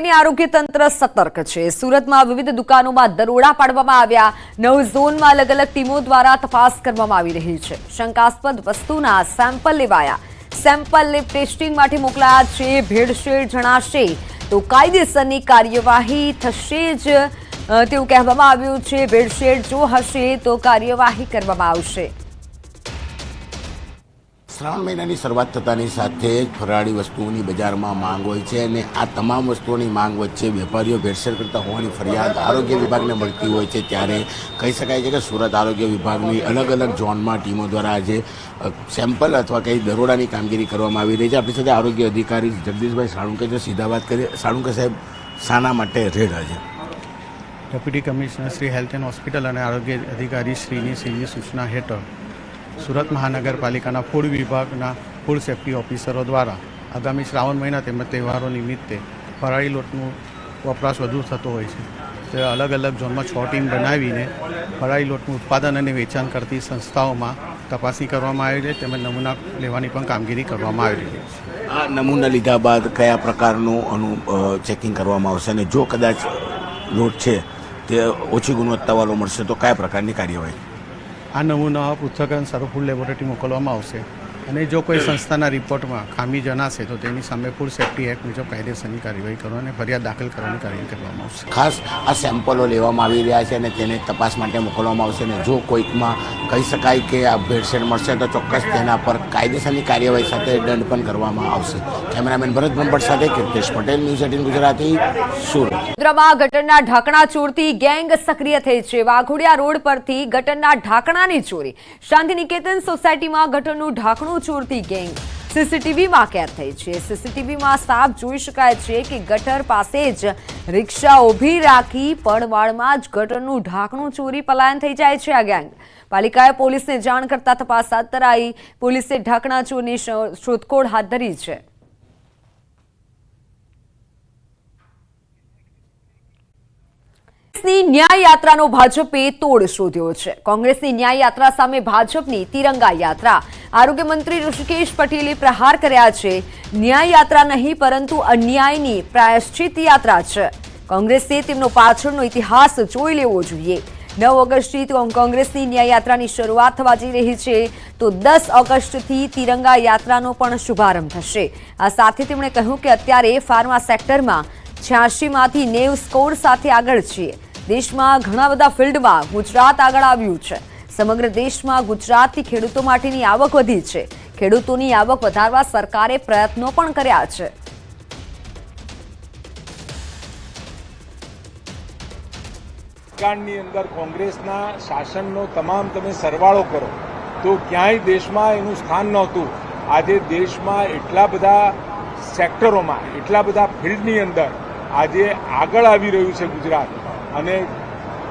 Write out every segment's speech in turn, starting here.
લઈને આરોગ્ય તંત્ર સતર્ક છે. સુરતમાં વિવિધ દુકાનોમાં દરોડા પાડવામાં આવ્યા. નવ ઝોનમાં અલગ અલગ ટીમો દ્વારા તપાસ કરવામાં આવી રહી છે. શંકાસ્પદ વસ્તુના સેમ્પલ લેવાયા. સેમ્પલ લેબ ટેસ્ટિંગ માટે મોકલાયા છે. ભેળસેળ જણાશે તો કાયદેસરની કાર્યવાહી થશે જ. તેવું કહેવામાં આવ્યું છે. ભેળસેળ જો હશે તો કાર્યવાહી કરવામાં આવશે. શ્રાવણ મહિનાની શરૂઆત થતાની સાથે જ ફરાળી વસ્તુઓની બજારમાં માંગ હોય છે અને આ તમામ વસ્તુઓની માંગ વચ્ચે વેપારીઓ ભેળસેળ કરતા હોવાની ફરિયાદ આરોગ્ય વિભાગને મળતી હોય છે ત્યારે કહી શકાય છે કે સુરત આરોગ્ય વિભાગની અલગ અલગ ઝોનમાં ટીમો દ્વારા આજે સેમ્પલ અથવા કંઈ દરોડાની કામગીરી કરવામાં આવી રહી છે. આપણી સાથે આરોગ્ય અધિકારી જગદીશભાઈ સાળુંકે જો સીધા વાત કરીએ. સાળુંકે સાહેબ, શાના માટે રેડ આજે. Deputy commissioner Shri health and hospital અને આરોગ્ય અધિકારી શ્રીની શ્રીની સૂચના હેઠળ સુરત મહાનગરપાલિકાના ફૂડ વિભાગના ફૂડ સેફ્ટી ઓફિસરો દ્વારા આગામી શ્રાવણ મહિના તેમજ તહેવારો નિમિત્તે ફરાળી લોટનું વપરાશ વધુ થતો હોય છે. તે અલગ અલગ ઝોનમાં છ ટીમ બનાવીને ફરાળી લોટનું ઉત્પાદન અને વેચાણ કરતી સંસ્થાઓમાં તપાસણી કરવામાં આવી છે તેમજ નમૂના લેવાની પણ કામગીરી કરવામાં આવી છે. આ નમૂના લીધા બાદ કયા પ્રકારનું અનુ ચેકિંગ કરવામાં આવશે અને જો કદાચ લોટ છે તે ઓછી ગુણવત્તાવાળો મળશે તો કયા પ્રકારની કાર્યવાહી? આ નમૂના પૃથ્થકરણ સારું ફૂડ લેબોરેટરી મોકલવામાં આવશે. અને જો કોઈ સંસ્થાના રિપોર્ટમાં ખામી જણાશે તો તેની સામે ફૂડ સેફ્ટી એક્ટ મુજબ કાયદેસરની કાર્યવાહી કરવા અને ફરિયાદ દાખલ કરવાની કાર્યવાહી કરવામાં આવશે. ખાસ આ સેમ્પલો લેવામાં આવી રહ્યા છે અને તેને તપાસ માટે મોકલવામાં આવશે અને જો કોઈકમાં કહી શકાય કે આ ભેળસેળ મળશે તો ચોક્કસ તેના પર કાયદેસરની કાર્યવાહી સાથે દંડ પણ કરવામાં આવશે. કેમેરામેન ભરત ભંભટ સાથે કીર્તેશ પટેલ ન્યૂઝ એટીન ગુજરાતી સુરત. વડોદરામાં ગટરના ઢાંકણા ચોરતી ગેંગ સક્રિય થઈ છે. વાઘોડિયા રોડ પરથી ગટરના ઢાંકણાની ચોરી. શાંતિ નિકેતન સોસાયટીમાં ગટરનું ઢાંકણું ચોરતી ગેંગ. સીસીટીવીમાં કેદ થઈ છે. સીસીટીવીમાં સાફ જોઈ શકાય છે કે ગટર પાસે જ રિક્ષા ઊભી રાખી પડવાળમાં જ ગટરનું ઢાંકણું ચોરી પલાયન થઈ જાય છે આ ગેંગ. પાલિકાએ પોલીસને જાણ કરતા તપાસ હાથ ધરાઈ પોલીસે ઢાંકણા ચોરની શોધખોળ હાથ ધરી છે. કોંગ્રેસની ન્યાય યાત્રાનો ભાજપે તોડ શોધ્યો છે. કોંગ્રેસની ન્યાય યાત્રા સામે ભાજપની તિરંગા યાત્રા. આરોગ્ય મંત્રી ઋષિકેશ પટેલે પ્રહાર કર્યા છે. ન્યાય યાત્રા નહીં, પરંતુ અન્યાયની પ્રાયશ્ચિત યાત્રા છે. કોંગ્રેસે તેમનો પાછળનો ઇતિહાસ જોઈ લેવો જોઈએ. નવ ઓગસ્ટથી કોંગ્રેસની ન્યાય યાત્રાની શરૂઆત થવા જઈ રહી છે. તો દસ ઓગસ્ટથી તિરંગા યાત્રાનો પણ શુભારંભ થશે. આ સાથે તેમણે કહ્યું કે અત્યારે ફાર્મા સેક્ટરમાં છ્યાસીમાંથી નેવ સ્કોર સાથે આગળ છીએ. દેશમાં ઘણા બધા ફિલ્ડમાં ગુજરાત આગળ આવ્યું છે. સમગ્ર દેશમાં ગુજરાતથી ખેડૂતો માટેની આવક વધી છે. ખેડૂતોની આવક વધારવા સરકારે પ્રયત્નો પણ કર્યા છે. ભૂતકાળની અંદર કોંગ્રેસના શાસનનો તમામ તમે સરવાળો કરો, તો ક્યાંય દેશમાં એનું સ્થાન નહોતું. આજે દેશમાં એટલા બધા સેક્ટરોમાં, એટલા બધા ફિલ્ડની અંદર આજે આગળ આવી રહ્યું છે ગુજરાત. અને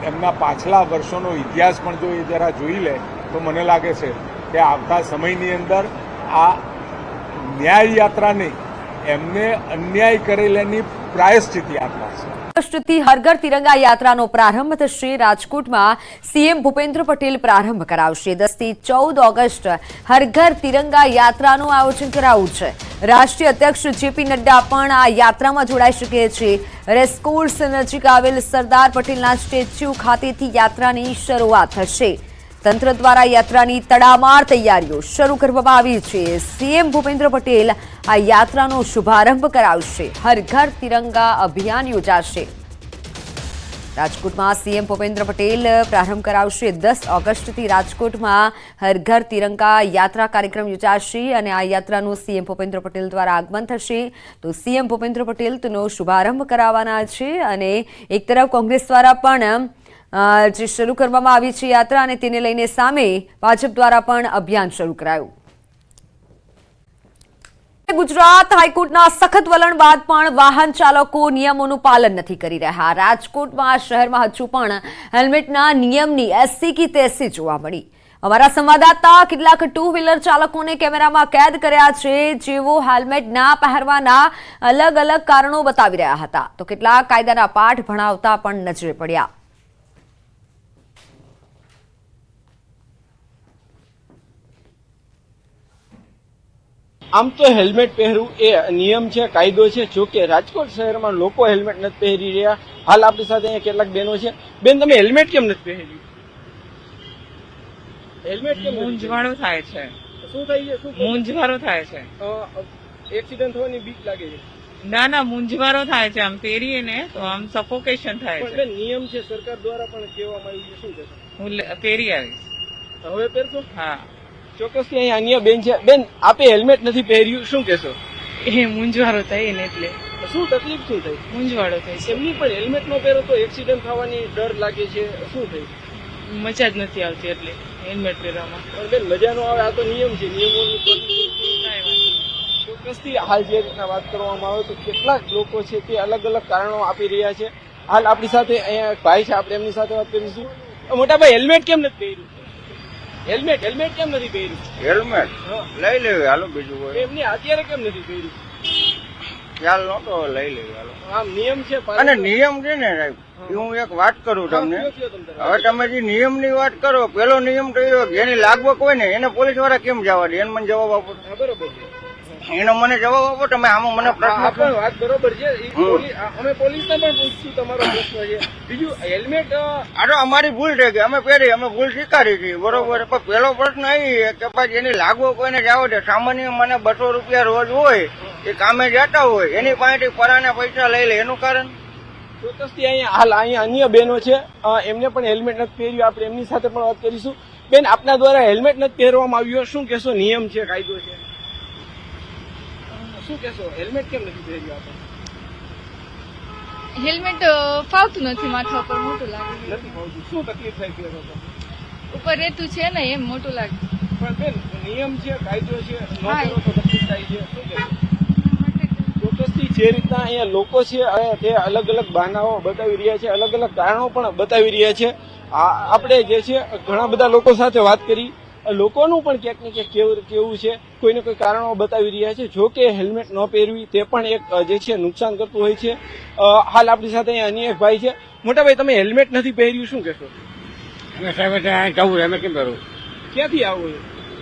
એમના પાછલા વર્ષોનો ઇતિહાસ પણ જો એ જરા જોઈ લે, તો મને લાગે છે કે આવતા સમયની અંદર આ ન્યાય યાત્રા એમને અન્યાય કરેલાની પ્રાયશ્ચિત યાત્રા છે. ઓગસ્ટથી હરઘર તિરંગા યાત્રાનો પ્રારંભ થશે રાજકોટમાં સીએમ ભૂપેન્દ્ર પટેલ પ્રારંભ કરાવશે. દસથી ચૌદ ઓગસ્ટ હરઘર તિરંગા યાત્રાનું આયોજન કરાવું છે. રાષ્ટ્રીય અધ્યક્ષ જેપી નડ્ડા પણ આ યાત્રામાં જોડાઈ શકે છે. રેસકોર્સ નજીક આવેલ સરદાર પટેલના સ્ટેચ્યુ ખાતેથી યાત્રાની શરૂઆત થશે. તંત્ર દ્વારા યાત્રાની તડામાર તૈયારીઓ શરૂ કરવામાં આવી છે. સીએમ ભૂપેન્દ્ર પટેલ આ યાત્રાનો શુભારંભ કરાવશે. હર ઘર તિરંગા અભિયાન યોજાશે. રાજકોટમાં સીએમ ભૂપેન્દ્ર પટેલ પ્રારંભ કરાવશે. દસ ઓગસ્ટથી રાજકોટમાં હર ઘર તિરંગા યાત્રા કાર્યક્રમ યોજાશે અને આ યાત્રાનું સીએમ ભૂપેન્દ્ર પટેલ દ્વારા આગમન થશે. તો સીએમ ભૂપેન્દ્ર પટેલ તેનો શુભારંભ કરાવવાના છે અને એક તરફ કોંગ્રેસ દ્વારા પણ જે શરૂ કરવામાં આવી છે યાત્રા અને તેને લઈને સામે ભાજપ દ્વારા પણ અભિયાન શરૂ કરાયું. ગુજરાત હાઈકોર્ટના સખત વલણ બાદ પણ વાહન ચાલકો નિયમોનું પાલન નથી કરી રહ્યા. રાજકોટમાં શહેરમાં હજુ પણ હેલ્મેટના નિયમની એસી કી તેસી જોવા મળી. અમારા સંવાદદાતા કેટલાક ટુ વ્હીલર ચાલકોને કેમેરામાં કેદ કર્યા છે, જેઓ હેલ્મેટ ના પહેરવાના અલગ અલગ કારણો બતાવી રહ્યા હતા. તો કેટલાક કાયદાના પાઠ ભણાવતા પણ નજરે પડ્યા. આમ તો હેલ્મેટ પહેરવું એ નિયમ છે કાયદો છે. જો કે રાજકોટ શહેરમાં લોકો હેલ્મેટ નથી પહેરી રહ્યા. હાલ આપણી સાથે અહીંયા કેટલાક બહેનો છે. બેન તમે હેલ્મેટ કેમ નથી પહેર્યું? હેલ્મેટ કેમ મૂંઝવાણું થાય છે. શું થાય છે? શું થાય? થાય છે. એક્સિડન્ટ થવાની બીક લાગે છે. ના ના મૂંઝવારો થાય છે. આમ પહેરીએ ને તો આમ સફોકેશન થાય છે. નિયમ છે સરકાર દ્વારા પણ કહેવામાં આવ્યું છે. શું હું પહેરી આવીશ. હવે પહેરશો? હા. ચોક્કસથી અહીંયા અન્ય બેન છે. બેન આપે હેલ્મેટ નથી પહેર્યું શું કહેશો? એ મૂંઝવારો થાય ને એટલે. શું તકલીફ શું થઈ? મૂંઝવાડો થાય છે. એમની પણ હેલ્મેટ નો પહેરો તો એક્સિડન્ટ થવાની ડર લાગે છે. શું થઈ? મજા જ નથી આવતી એટલે હેલ્મેટ પહેરવામાં. પણ બેન મજા નો આવે આ તો નિયમ છે. નિયમોનું. ચોક્કસથી હાલ જે રીતના વાત કરવામાં આવે તો કેટલાક લોકો છે તે અલગ અલગ કારણો આપી રહ્યા છે. હાલ આપણી સાથે અહીંયા ભાઈ છે આપણે એમની સાથે વાત કરીશું. મોટા ભાઈ હેલ્મેટ કેમ નથી પહેર્યું? હેલ્મેટ હેલ્મેટ કેમ નથી પહેર્યું? હેલ્મેટ લઈ લેવી હાલો બીજું કોઈ. એમની અત્યારે કેમ નથી પહેર્યું? ખ્યાલ નતો લઈ લેવી હાલો. આમ નિયમ છે અને નિયમ છે ને સાહેબ હું. એક વાત કરું તમને. હવે તમે જે નિયમની વાત કરો પેલો નિયમ તો એ જેની લાગવક હોય ને એને પોલીસવાળા કેમ જવા દે? એને મને જવાબ આપો. બરોબર એનો મને જવાબ આપો તમે આમાં મને પ્રશ્ન વાત બરોબર છે. અમે પોલીસ ને પોલીસને પણ પૂછશું તમારો પ્રશ્ન છે. બીજું હેલ્મેટ અરે અમારી ભૂલ છે કે અમે પહેરી અમે ભૂલ સ્વીકારી હતી બરોબર. પણ પેલો પ્રશ્ન એ છે કે પછી એની લાગવો કોઈને જાવ છે સામાન્ય મને બસો રૂપિયા રોજ હોય એ કામે જતા હોય એની પાસેથી પરાને પૈસા લઈ લે. એનું કારણ? ચોક્કસથી અહીંયા હાલ અહીંયા અન્ય બહેનો છે. એમને પણ હેલ્મેટ નથી પહેર્યું. આપણે એમની સાથે પણ વાત કરીશું. બેન આપના દ્વારા હેલ્મેટ નથી પહેરવામાં આવ્યું. શું કહેશો? નિયમ છે કાયદો છે. શું કહેશો? હેલ્મેટ કેમ નથી પહેર્યું આપણે? હેલ્મેટ ફાવતું નથી માથા ઉપર મોટું લાગે. નથી ભાવતું શું તકલીફ થાય છે ઉપર રહેતું છે ને એમ મોટું લાગે. પણ બેન નિયમ છે કાયદો છે તો તકલીફ થાય છે. શું કહેશો? ચોક્કસથી જે રીતના અહીંયા લોકો છે તે અલગ અલગ બહાનાઓ બતાવી રહ્યા છે અલગ અલગ કારણો પણ બતાવી રહ્યા છે. આપણે જે છે ઘણા બધા લોકો સાથે વાત કરી. લોકોનું પણ ક્યાંક ને ક્યાંક કેવું કેવું છે કોઈને કોઈ કારણો બતાવી રહ્યા છે. જો કે હેલ્મેટ ન પહેરવી તે પણ એક જે છે નુકસાન કરતું હોય છે. હાલ આપણી સાથે અન્ય એક ભાઈ છે. મોટા ભાઈ તમે હેલ્મેટ નથી પહેર્યું શું કહેશો? સાહેબ જવું અમે કેમ કરું ક્યાંથી આવું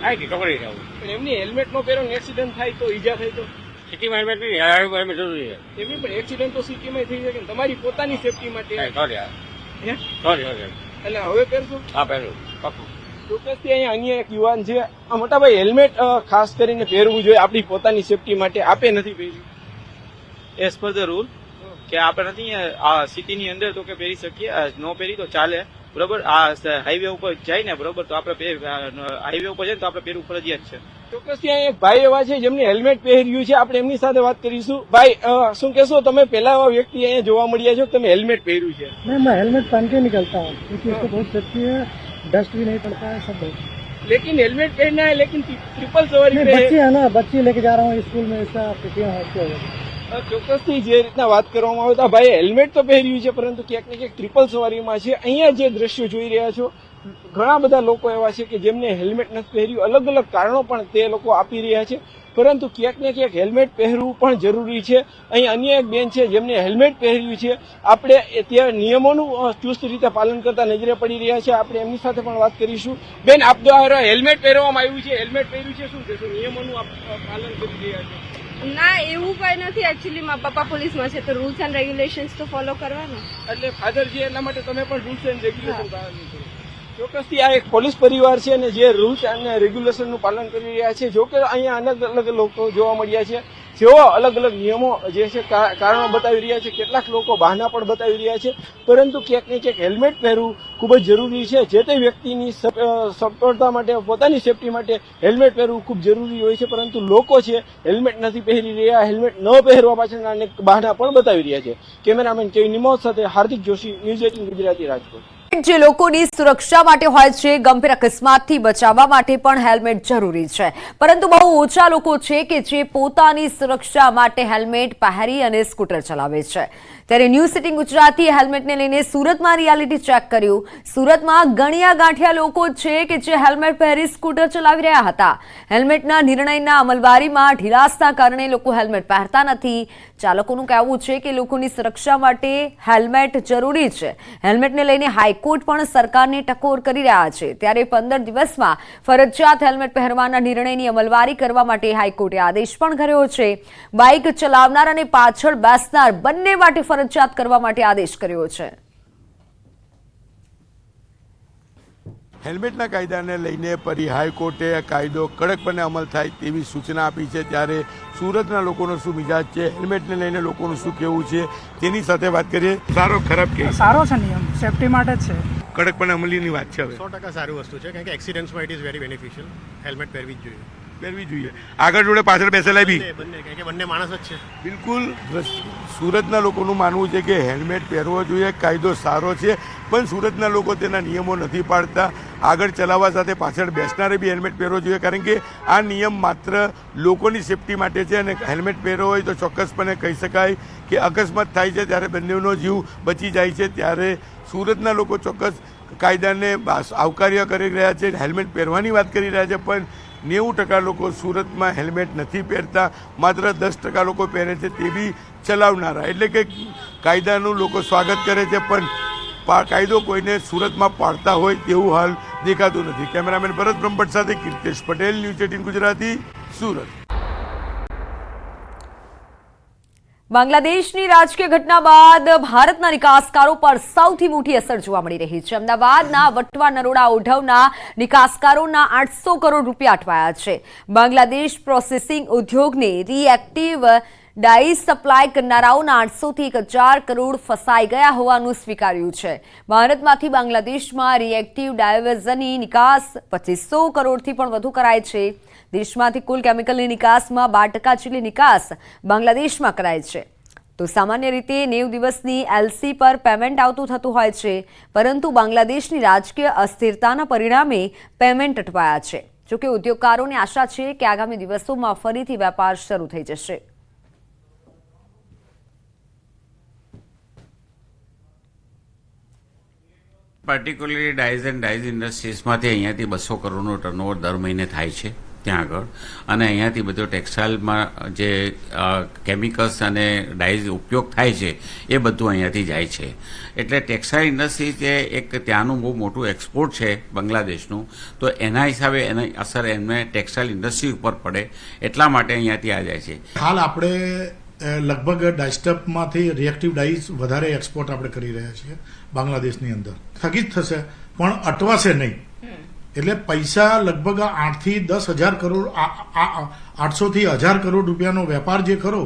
અહીંથી ચોકડી જવું. પણ એમની હેલ્મેટ નો પહેરો એક્સિડન્ટ થાય તો ઈજા થાય તો? સિટીમાં હેલ્મેટ નહીં હેલ્મેટ જરૂરી છે. એમની પણ એક્સિડન્ટ તો સિટીમાં થઈ શકે તમારી પોતાની સેફટી માટે. સોરી હે? સોરી સોરી એટલે હવે પહેરશો? હા પહેલું પાક્કું ચોક્કસથી અહીંયા અન્ય એક યુવાન છે. મોટાભાઈ હેલ્મેટ ખાસ કરીને પહેરવું જોઈએ. આપણી પોતાની સેફટી માટે આપે નથી પહેર્યું. એઝ પર ધ રૂલ કે આપણે નથી આ સિટીની અંદર તો કે પહેરી શકીએ. ન પહેરી તો ચાલે. બરોબર? આ ઉપર જાય ને બરોબર? તો આપણે હાઈવે ઉપર જાય તો આપણે પહેરવું ફરજિયાત છે. ચોક્કસ ત્યાં ભાઈ એવા છે જેમને હેલ્મેટ પહેર્યું છે. આપણે એમની સાથે વાત કરીશું. ભાઈ શું કેશો તમે પહેલા એવા વ્યક્તિ અહીંયા જોવા મળ્યા છો તમે હેલ્મેટ પહેર્યું છે. इसको बहुत सेफ्टी है डस्ट भी नहीं पड़ता है सब बहुत लेकिन हेलमेट पहनना है लेकिन ट्रिपल सवारी नहीं पे है बच्चे है ना बच्चे लेके जा रहा हूँ स्कूल में इसका पीटीएम हॉस्टल અ, ચોક્કસથી જે રીતના વાત કરવામાં આવે તો આ ભાઈએ હેલ્મેટ તો પહેર્યું છે પરંતુ ક્યાંક ને ક્યાંક ટ્રિપલ સવારીમાં છે અહીંયા જે દ્રશ્યો જોઈ રહ્યા છો ઘણા બધા લોકો એવા છે કે જેમને હેલ્મેટ નથી પહેર્યું અલગ અલગ કારણો પણ તે લોકો આપી રહ્યા છે પરંતુ ક્યાંક ને ક્યાંક હેલ્મેટ પહેરવું પણ જરૂરી છે. અહીં અન્ય એક બેન છે જેમને હેલ્મેટ પહેર્યું છે. આપણે ત્યાં નિયમોનું ચુસ્ત રીતે પાલન કરતા નજરે પડી રહ્યા છે. આપણે એમની સાથે પણ વાત કરીશું. બેન આપ દ્વારા હેલ્મેટ પહેરવામાં આવ્યું છે. હેલ્મેટ પહેર્યું છે શું? કહેશો નિયમોનું પાલન કરી રહ્યા છે. ના એવું કઈ નથી. એકચ્યુઅલી મારા પપ્પા પોલીસમાં છે. તો રૂલ્સ એન્ડ રેગ્યુલેશન્સ તો ફોલો કરવાના. એટલે ફાધર જે એના માટે તમે પણ રૂલ્સ એન્ડ રેગ્યુલેશન પાલન કરો. ચોક્કસથી આ એક પોલીસ પરિવાર છે અને જે રૂલ્સ અને રેગ્યુલેશનનું પાલન કરી રહ્યા છે, જો કે અહીંયા અલગ અલગ લોકો જોવા મળ્યા છે. જેઓ અલગ અલગ નિયમો જે છે કારણો બતાવી રહ્યા છે. કેટલાક લોકો બહાના પણ બતાવી રહ્યા છે, પરંતુ ક્યાંક ને ક્યાંક હેલ્મેટ પહેરવું ખૂબ જ જરૂરી છે. જે તે વ્યક્તિની સફળતા માટે, પોતાની સેફટી માટે હેલ્મેટ પહેરવું ખૂબ જરૂરી હોય છે, પરંતુ લોકો છે, હેલ્મેટ નથી પહેરી રહ્યા, હેલ્મેટ ન પહેરવા પાછળના અનેક બહાના પણ બતાવી રહ્યા છે. કેમેરામેન કેવી નિમોદ સાથે હાર્દિક જોશી, ન્યૂઝ એટીન ગુજરાતી રાજકોટ. જે લોકોની સુરક્ષા માટે હોય છે, ગંભીર અકસ્માતથી બચાવવા માટે પણ હેલ્મેટ જરૂરી છે. પરંતુ બહુ ઓછા લોકો છે કે જે પોતાની સુરક્ષા માટે હેલ્મેટ, પહેરી અને સ્કૂટર ચલાવે છે. ત્યારે ન્યૂ સિટી ગુજરાતી હેલ્મેટને લઈને સુરતમાં રિયાલિટી ચેક કર્યું. સુરતમાં ગણ્યા ગાંઠિયા લોકો છે કે જે હેલ્મેટ, પહેરી, સ્કૂટર ચલાવી રહ્યા હતા. હેલ્મેટના નિર્ણયના અમલવારીમાં ઢીલાસના કારણે લોકો હેલ્મેટ પહેરતા નથી. ચાલકોનું કહેવું છે કે લોકોની સુરક્ષા માટે હેલ્મેટ જરૂરી છે. હેલ્મેટને લઈને હાઈકોર્ટ પણ સરકારને ટકોર કરી રહ્યા છે. ત્યારે પંદર દિવસમાં ફરજિયાત હેલ્મેટ પહેરવાના નિર્ણયની અમલવારી કરવા માટે હાઈકોર્ટે આદેશ પણ કર્યો છે. બાઇક ચલાવનાર અને પાછળ બેસનાર બંને માટે ફરજિયાત કરવા માટે આદેશ કર્યો છે. હેલ્મેટના કાયદાને લઈને ફરી હાઈકોર્ટે આ કાયદો કડકપણે અમલ થાય તેવી સૂચના આપી છે. ત્યારે સુરતના લોકોનો શું મિજાજ છે? હેલ્મેટને લઈને લોકોનું શું કહેવું છે? તેની સાથે વાત કરીએ. સારો ખરાબ કે સારો છે નિયમ. સેફટી માટે જ છે. કડકપણે અમલીની વાત છે હવે. સો ટકા સારી વસ્તુ છે કારણ કે એક્સિડન્ટ્સમાં it is very beneficial helmet પહેરવી જ જોઈએ. પહેરવી જોઈએ. આગળ જોડે પાછળ બેસેલા બી. બંને માણસ જ છે. બિલકુલ. સુરતના લોકોનું માનવું છે કે હેલ્મેટ પહેરવો જોઈએ કાયદો સારો છે પણ સુરતના લોકો તેના નિયમો નથી પાડતા. આગળ ચલાવવા સાથે પાછળ બેસનારે બી હેલ્મેટ પહેરવો જોઈએ કારણ કે આ નિયમ માત્ર લોકોની સેફટી માટે છે અને હેલ્મેટ પહેરવો હોય તો ચોક્કસપણે કહી શકાય કે અકસ્માત થાય છે ત્યારે બંનેનો જીવ બચી જાય છે ત્યારે સુરતના લોકો ચોક્કસ કાયદાને આવકાર્ય કરી રહ્યા છે હેલ્મેટ પહેરવાની વાત કરી રહ્યા છે પણ નેવું ટકા લોકો સુરતમાં હેલ્મેટ નથી પહેરતા, માત્ર દસ ટકા લોકો પહેરે છે તે બી ચલાવનારા. એટલે કે કાયદાનું લોકો સ્વાગત કરે છે, પણ કાયદો કોઈને સુરતમાં પાડતા હોય તેવું હાલ દેખાતું નથી. કેમેરામેન ભરત બ્રહ્મભટ્ટ સાથે કીર્તેશ પટેલ, ન્યૂઝ એટીન ગુજરાતી, સુરત. બાંગ્લાદેશની રાજકીય ઘટના બાદ ભારતના નિકાસકારો પર સૌથી મોટી અસર જોવા મળી રહી છે. અમદાવાદના વટવા નરોડા ઓઢવના નિકાસકારોના આઠસો કરોડ રૂપિયા અટવાયા છે. બાંગ્લાદેશ પ્રોસેસિંગ ઉદ્યોગને રિએક્ટિવ ડાઈ સપ્લાય કરનારાઓના આઠસોથી એક હજાર કરોડ ફસાઈ ગયા હોવાનું સ્વીકાર્યું છે. ભારતમાંથી બાંગ્લાદેશમાં રિએક્ટિવ ડાયવર્ઝનની નિકાસ પચીસો કરોડથી પણ વધુ કરાય છે. દેશમાંથી કુલ કેમિકલની નિકાસમાં બાર ટકા જેટલી નિકાસ બાંગ્લાદેશમાં કરાય છે. તો સામાન્ય રીતે નેવ દિવસની એલસી પર પેમેન્ટ આવતું થતું હોય છે, પરંતુ બાંગ્લાદેશની રાજકીય અસ્થિરતાના પરિણામે પેમેન્ટ અટવાયા છે. જોકે ઉદ્યોગકારોને આશા છે કે આગામી દિવસોમાં ફરીથી વેપાર શરૂ થઈ જશે. પર્ટિક્યુલરલી ડાઇઝ એન્ડ ડાઇઝ ઇન્ડસ્ટ્રીઝમાંથી અહીંયાથી બસો કરોડનો ટર્નઓવર દર મહિને થાય છે, ત્યાં આગળ. અને અહીંયાથી બધો ટેક્સટાઇલમાં જે કેમિકલ્સ અને ડાઇઝ ઉપયોગ થાય છે, એ બધું અહીંયાથી જાય છે. એટલે ટેક્સટાઇલ ઇન્ડસ્ટ્રી જે એક ત્યાંનું બહુ મોટું એક્સપોર્ટ છે, બાંગ્લાદેશનું, તો એના હિસાબે એની અસર એમને ટેક્સટાઇલ ઇન્ડસ્ટ્રી ઉપર પડે, એટલા માટે અહીંયાથી આ જાય છે. હાલ આપણે લગભગ ડાયસ્ટપમાંથી રિએક્ટિવ ડાઇઝ વધારે એક્સપોર્ટ આપણે કરી રહ્યા છીએ. બાંગ્લાદેશની અંદર. સ્થગિત થશે, પણ અટવાશે નહીં. એટલે પૈસા લગભગ આઠથી દસ હજાર કરોડ આઠસોથી હજાર કરોડ રૂપિયાનો વેપાર જે ખરો,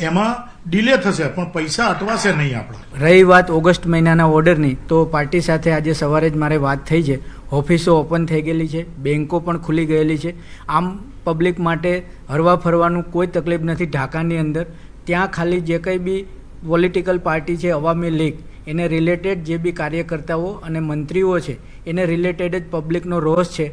એમાં ડિલે થશે, પણ પૈસા અટવાશે નહીં આપણા. રહી વાત ઓગસ્ટ મહિનાના ઓર્ડરની, તો પાર્ટી સાથે આજે સવારે જ મારે વાત થઈ છે. ઓફિસો ઓપન થઈ ગયેલી છે બેન્કો પણ ખુલી ગયેલી છે. આમ પબ્લિક માટે હરવા ફરવાનું કોઈ તકલીફ નથી. ઢાકાની અંદર, ત્યાં ખાલી જે કંઈ બી પોલિટિકલ પાર્ટી છે, અવામી લીગ એને રિલેટેડ જે બી કાર્યકર્તાઓ અને મંત્રીઓ છે એને રિલેટેડ જ પબ્લિકનો રોષ છે.